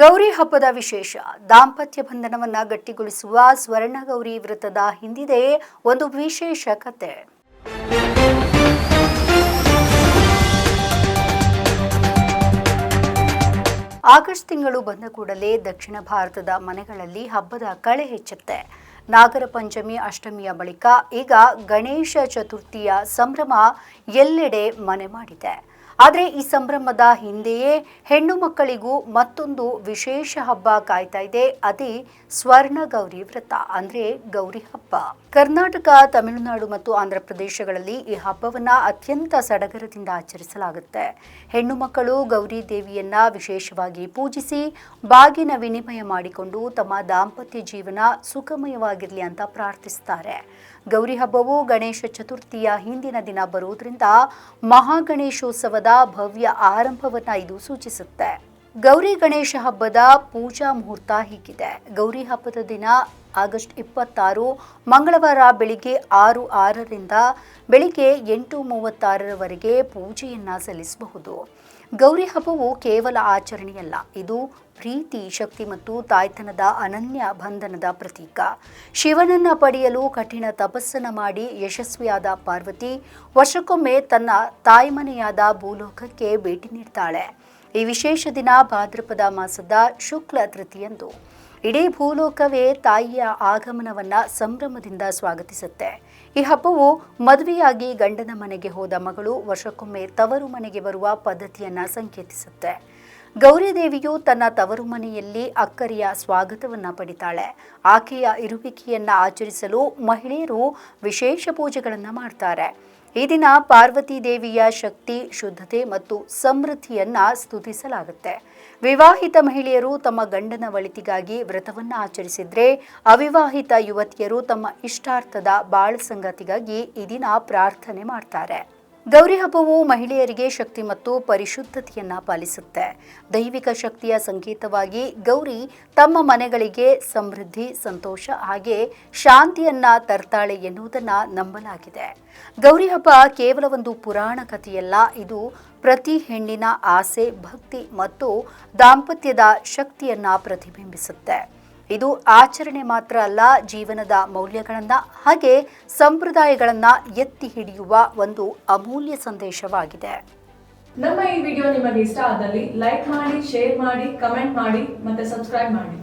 ಗೌರಿ ಹಬ್ಬದ ವಿಶೇಷ. ದಾಂಪತ್ಯ ಬಂಧನವನ್ನ ಗಟ್ಟಿಗೊಳಿಸುವ ಸ್ವರ್ಣ ಗೌರಿ ವ್ರತದ ಹಿಂದಿದೆ ಒಂದು ವಿಶೇಷ ಕತೆ. ಆಗಸ್ಟ್ ತಿಂಗಳು ಬಂದ ಕೂಡಲೇ ದಕ್ಷಿಣ ಭಾರತದ ಮನೆಗಳಲ್ಲಿ ಹಬ್ಬದ ಕಳೆ ಹೆಚ್ಚುತ್ತೆ. ನಾಗರ ಪಂಚಮಿ, ಅಷ್ಟಮಿಯ ಬಳಿಕ ಈಗ ಗಣೇಶ ಚತುರ್ಥಿಯ ಸಂಭ್ರಮ ಎಲ್ಲೆಡೆ ಮನೆ ಮಾಡಿದೆ. ಆದರೆ ಈ ಸಂಭ್ರಮದ ಹಿಂದೆಯೇ ಹೆಣ್ಣು ಮಕ್ಕಳಿಗೂ ಮತ್ತೊಂದು ವಿಶೇಷ ಹಬ್ಬ ಕಾಯ್ತಾ ಇದೆ. ಅದೇ ಸ್ವರ್ಣ ಗೌರಿ ವ್ರತ, ಅಂದ್ರೆ ಗೌರಿ ಹಬ್ಬ. ಕರ್ನಾಟಕ, ತಮಿಳುನಾಡು ಮತ್ತು ಆಂಧ್ರ ಪ್ರದೇಶಗಳಲ್ಲಿ ಈ ಹಬ್ಬವನ್ನ ಅತ್ಯಂತ ಸಡಗರದಿಂದ ಆಚರಿಸಲಾಗುತ್ತೆ. ಹೆಣ್ಣು ಮಕ್ಕಳು ಗೌರಿ ದೇವಿಯನ್ನ ವಿಶೇಷವಾಗಿ ಪೂಜಿಸಿ, ಬಾಗಿನ ವಿನಿಮಯ ಮಾಡಿಕೊಂಡು ತಮ್ಮ ದಾಂಪತ್ಯ ಜೀವನ ಸುಖಮಯವಾಗಿರಲಿ ಅಂತ ಪ್ರಾರ್ಥಿಸ್ತಾರೆ. ಗೌರಿ ಹಬ್ಬವು ಗಣೇಶ ಚತುರ್ಥಿಯ ಹಿಂದಿನ ದಿನ ಬರುವುದರಿಂದ ಮಹಾಗಣೇಶೋತ್ಸವದ ಭವ್ಯ ಆರಂಭವನ್ನ ಇದು ಸೂಚಿಸುತ್ತೆ. ಗೌರಿ ಗಣೇಶ ಹಬ್ಬದ ಪೂಜಾ ಮುಹೂರ್ತ ಹೀಗಿದೆ. ಗೌರಿ ಹಬ್ಬದ ದಿನ ಆಗಸ್ಟ್ ಇಪ್ಪತ್ತಾರು, ಮಂಗಳವಾರ ಬೆಳಿಗ್ಗೆ ಆರು, ಆರರಿಂದ ಬೆಳಿಗ್ಗೆ ಎಂಟು ಮೂವತ್ತಾರರವರೆಗೆ ಪೂಜೆಯನ್ನ ಸಲ್ಲಿಸಬಹುದು. ಗೌರಿ ಹಬ್ಬವು ಕೇವಲ ಆಚರಣೆಯಲ್ಲ, ಇದು ಪ್ರೀತಿ, ಶಕ್ತಿ ಮತ್ತು ತಾಯ್ತನದ ಅನನ್ಯ ಬಂಧನದ ಪ್ರತೀಕ. ಶಿವನನ್ನ ಪಡೆಯಲು ಕಠಿಣ ತಪಸ್ಸನ್ನು ಮಾಡಿ ಯಶಸ್ವಿಯಾದ ಪಾರ್ವತಿ ವರ್ಷಕ್ಕೊಮ್ಮೆ ತನ್ನ ತಾಯ್ಮನೆಯಾದ ಭೂಲೋಕಕ್ಕೆ ಭೇಟಿ ನೀಡ್ತಾಳೆ. ಈ ವಿಶೇಷ ದಿನ ಭಾದ್ರಪದ ಮಾಸದ ಶುಕ್ಲ ತೃತೀಯಂದು. ಇಡೀ ಭೂಲೋಕವೇ ತಾಯಿಯ ಆಗಮನವನ್ನ ಸಂಭ್ರಮದಿಂದ ಸ್ವಾಗತಿಸುತ್ತೆ. ಈ ಹಬ್ಬವು ಮದುವೆಯಾಗಿ ಗಂಡನ ಮನೆಗೆ ಹೋದ ಮಗಳು ವರ್ಷಕ್ಕೊಮ್ಮೆ ತವರು ಮನೆಗೆ ಬರುವ ಪದ್ಧತಿಯನ್ನ ಸಂಕೇತಿಸುತ್ತೆ. ಗೌರಿ ದೇವಿಯು ತನ್ನ ತವರು ಮನೆಯಲ್ಲಿ ಅಕ್ಕರಿಯ ಸ್ವಾಗತವನ್ನ ಪಡಿತಾಳೆ. ಆಕೆಯ ಇರುವಿಕೆಯನ್ನು ಆಚರಿಸಲು ಮಹಿಳೆಯರು ವಿಶೇಷ ಪೂಜೆಗಳನ್ನು ಮಾಡ್ತಾರೆ. ಈ ದಿನ ಪಾರ್ವತಿ ದೇವಿಯ ಶಕ್ತಿ, ಶುದ್ಧತೆ ಮತ್ತು ಸಮೃದ್ಧಿಯನ್ನ ಸ್ತುತಿಸಲಾಗುತ್ತೆ. ವಿವಾಹಿತ ಮಹಿಳೆಯರು ತಮ್ಮ ಗಂಡನ ಒಳಿತಿಗಾಗಿ ವ್ರತವನ್ನ ಆಚರಿಸಿದ್ರೆ, ಅವಿವಾಹಿತ ಯುವತಿಯರು ತಮ್ಮ ಇಷ್ಟಾರ್ಥದ ಬಾಳ ಸಂಗತಿಗಾಗಿ ಈ ದಿನ ಪ್ರಾರ್ಥನೆ ಮಾಡ್ತಾರೆ. ಗೌರಿ ಹಬ್ಬವು ಮಹಿಳೆಯರಿಗೆ ಶಕ್ತಿ ಮತ್ತು ಪರಿಶುದ್ಧತೆಯನ್ನ ಪಾಲಿಸುತ್ತೆ. ದೈವಿಕ ಶಕ್ತಿಯ ಸಂಕೇತವಾಗಿ ಗೌರಿ ತಮ್ಮ ಮನೆಗಳಿಗೆ ಸಮೃದ್ಧಿ, ಸಂತೋಷ ಹಾಗೆ ಶಾಂತಿಯನ್ನ ತರ್ತಾಳೆ ಎನ್ನುವುದನ್ನ ನಂಬಲಾಗಿದೆ. ಗೌರಿ ಹಬ್ಬ ಕೇವಲ ಒಂದು ಪುರಾಣ ಕಥೆಯಲ್ಲ, ಇದು ಪ್ರತಿ ಹೆಣ್ಣಿನ ಆಸೆ, ಭಕ್ತಿ ಮತ್ತು ದಾಂಪತ್ಯದ ಶಕ್ತಿಯನ್ನ ಪ್ರತಿಬಿಂಬಿಸುತ್ತೆ. ಇದು ಆಚರಣೆ ಮಾತ್ರ ಅಲ್ಲ, ಜೀವನದ ಮೌಲ್ಯಗಳನ್ನ ಹಾಗೆ ಸಂಪ್ರದಾಯಗಳನ್ನ ಎತ್ತಿ ಹಿಡಿಯುವ ಒಂದು ಅಮೂಲ್ಯ ಸಂದೇಶವಾಗಿದೆ. ನಮ್ಮ ಈ ವಿಡಿಯೋ ನಿಮಗೆ ಇಷ್ಟ ಆದಲ್ಲಿ ಲೈಕ್ ಮಾಡಿ ಶೇರ್ ಮಾಡಿ ಕಮೆಂಟ್ ಮಾಡಿ ಮತ್ತೆ ಸಬ್ಸ್ಕ್ರೈಬ್ ಮಾಡಿ.